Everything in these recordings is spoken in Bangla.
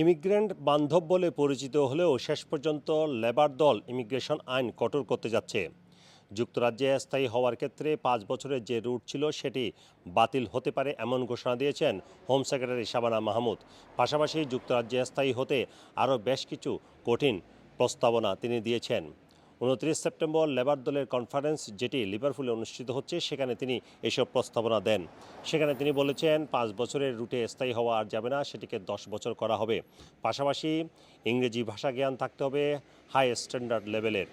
ইমিগ্রেন্ট বান্ধব বলে পরিচিত হলেও শেষ পর্যন্ত লেবার দল ইমিগ্রেশন আইন কঠোর করতে যাচ্ছে। যুক্তরাজ্যে স্থায়ী হওয়ার ক্ষেত্রে পাঁচ বছরের যে রুট ছিল সেটি বাতিল হতে পারে এমন ঘোষণা দিয়েছেন হোম সেক্রেটারি শাবানা মাহমুদ। পাশাপাশি যুক্তরাজ্যে স্থায়ী হতে আরও বেশ কিছু কঠিন প্রস্তাবনা তিনি দিয়েছেন। উনত্রিশ সেপ্টেম্বর লেবার দলের কনফারেন্স, যেটি লিভারপুলে অনুষ্ঠিত হচ্ছে, সেখানে তিনি এসব প্রস্তাবনা দেন। সেখানে তিনি বলেছেন, পাঁচ বছরের রুটে স্থায়ী হওয়া আর যাবে না, সেটিকে দশ বছর করা হবে। পাশাপাশি ইংরেজি ভাষা জ্ঞান থাকতে হবে হাই স্ট্যান্ডার্ড লেভেলের।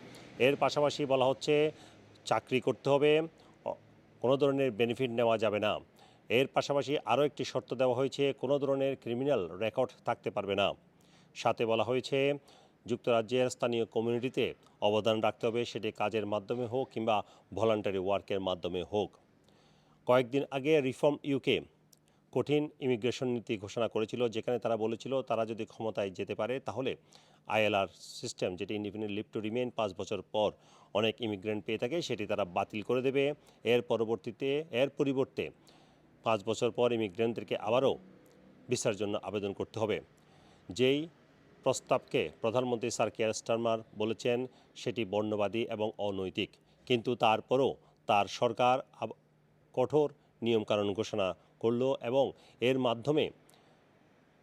এর পাশাপাশি বলা হচ্ছে, চাকরি করতে হবে কোনো ধরনের বেনিফিট নেওয়া যাবে না। এর পাশাপাশি আরও একটি শর্ত দেওয়া হয়েছে, কোনো ধরনের ক্রিমিনাল রেকর্ড থাকতে পারবে না। সাথে বলা হয়েছে যুক্তরাজ্যের স্থানীয় কমিউনিটিতে অবদান রাখতে হবে, সেটি কাজের মাধ্যমে হোক কিংবা ভলান্টারি ওয়ার্কের মাধ্যমে হোক। কয়েকদিন আগে রিফর্ম ইউকে কঠিন ইমিগ্রেশন নীতি ঘোষণা করেছিল, যেখানে তারা বলেছিল তারা যদি ক্ষমতায় যেতে পারে, তাহলে আইএলআর সিস্টেম যেটি ইন্ডিপেন্ডেন্ট লিভ টু রিমেন পাঁচ বছর পর অনেক ইমিগ্রেন্ট পেয়ে থাকে, সেটি তারা বাতিল করে দেবে। এর পরবর্তীতে, এর পরিবর্তে পাঁচ বছর পর ইমিগ্রেন্টদেরকে আবারও ভিসার জন্য আবেদন করতে হবে। যেই প্রস্তাবকে প্রধানমন্ত্রী স্যার কেয়ার স্টারমার বলেছেন, সেটি বর্ণবাদী এবং অনৈতিক। কিন্তু তারপরও তার সরকার কঠোর নিয়মকানুন ঘোষণা করল এবং এর মাধ্যমে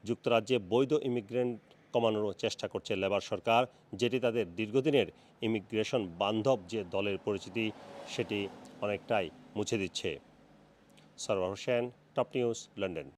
যুক্তরাজ্যে বৈধ ইমিগ্রেন্ট কমানোর চেষ্টা করছে লেবার সরকার, যেটি তাদের দীর্ঘদিনের ইমিগ্রেশন বান্ধব যে দলের পরিচিতি, সেটি অনেকটাই মুছে দিচ্ছে। Sarwar Hossain, top news, London.